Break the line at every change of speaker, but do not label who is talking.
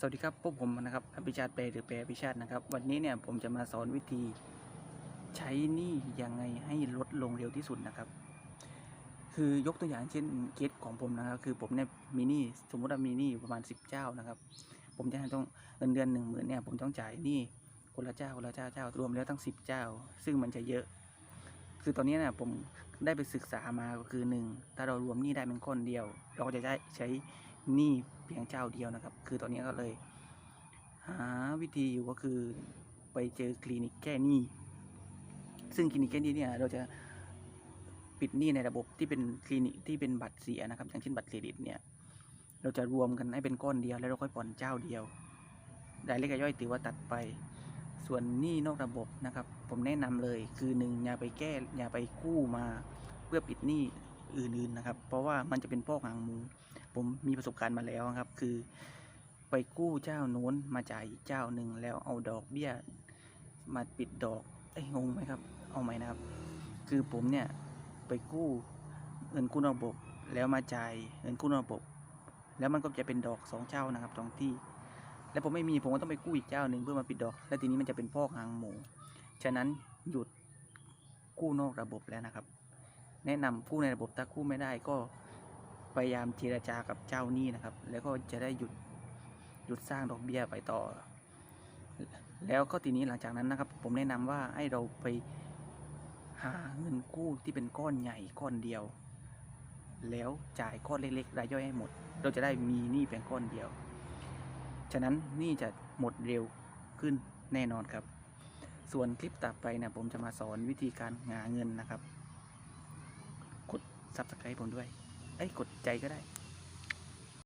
สวัสดีครับพวกผมนะครับอภิชาติเปหรือเปอภิชาตินะครับ วันนี้เนี่ยผมจะมาสอนวิธีใช้หนี้ยังไงให้ลดลงเร็วที่สุดนะครับ คือยกตัวอย่างเช่นเคสของผมนะครับ คือผมเนี่ยมีหนี้สมมติว่ามีหนี้ประมาณ 10 เจ้านะครับ ผมจะต้องเงินเดือนหนึ่งหมื่นเนี่ยผมต้องจ่ายหนี้คนละเจ้าคนละเจ้าเจ้ารวมแล้วตั้ง 10 เจ้า ซึ่งมันจะเยอะ คือตอนนี้เนี่ยผมได้ไปศึกษามาก็คือหนึ่งถ้าเรารวมหนี้ได้เป็นก้อนเดียว เราก็จะได้ใช้ นี้เพียงเจ้าเดียวนะครับ คือตอนนี้ก็เลย หาวิธีอยู่ก็คือไปเจอคลินิกแก้หนี้ซึ่งคลินิกแก้หนี้เนี่ยเราจะปิดหนี้ในระบบที่เป็นคลินิกที่เป็นบัตรเสียนะครับอย่างเช่นบัตรเครดิตเนี่ยเราจะรวมกันให้เป็นก้อนเดียวแล้วเราค่อยผ่อนเจ้าเดียวรายเล็กย่อยถือว่าตัดไป ส่วนหนี้นอกระบบนะครับ ผมแนะนำเลยคือหนึ่งอย่าไปแก้อย่าไปกู้มาเพื่อปิดหนี้อื่นๆนะครับ เพราะว่ามันจะเป็นพอกหางมู ผมมีประสบการณ์มาแล้วครับ คือไปกู้เจ้าโน้นมาจ่ายอีกเจ้าหนึ่งแล้วเอาดอกเบี้ยมาปิดดอกเอ้ยงงไหมครับ เอาไหมนะครับ คือผมเนี่ยไปกู้เงินกู้นอกระบบแล้วมาจ่ายเงินกู้นอกระบบ แล้วมันก็จะเป็นดอกสองเจ้านะครับสองที่ แล้วผมไม่มีผมก็ต้องไปกู้อีกเจ้าหนึ่งเพื่อมาปิดดอก แล้วทีนี้มันจะเป็นพอกหางหมูฉะนั้นหยุดกู้นอกระบบแล้วนะครับ แนะนำกู้ในระบบถ้ากู้ไม่ได้ก็ พยายามเจรจากับเจ้าหนี้นะครับ แล้วก็จะได้หยุดหยุดสร้างดอกเบี้ยไปต่อ แล้วก็ทีนี้หลังจากนั้นนะครับ ผมแนะนำว่าให้เราไปหาเงินกู้ที่เป็นก้อนใหญ่ก้อนเดียว แล้วจ่ายก้อนเล็กๆรายย่อยให้หมด เราจะได้มีหนี้เพียงก้อนเดียว ฉะนั้นหนี่จะหมดเร็วขึ้นแน่นอนครับ ส่วนคลิปต่อไปนี่ยผมจะมาสอนวิธีการหาเงินนะครับ กด subscribe ผมด้วย เอ้ยกดใจก็ได้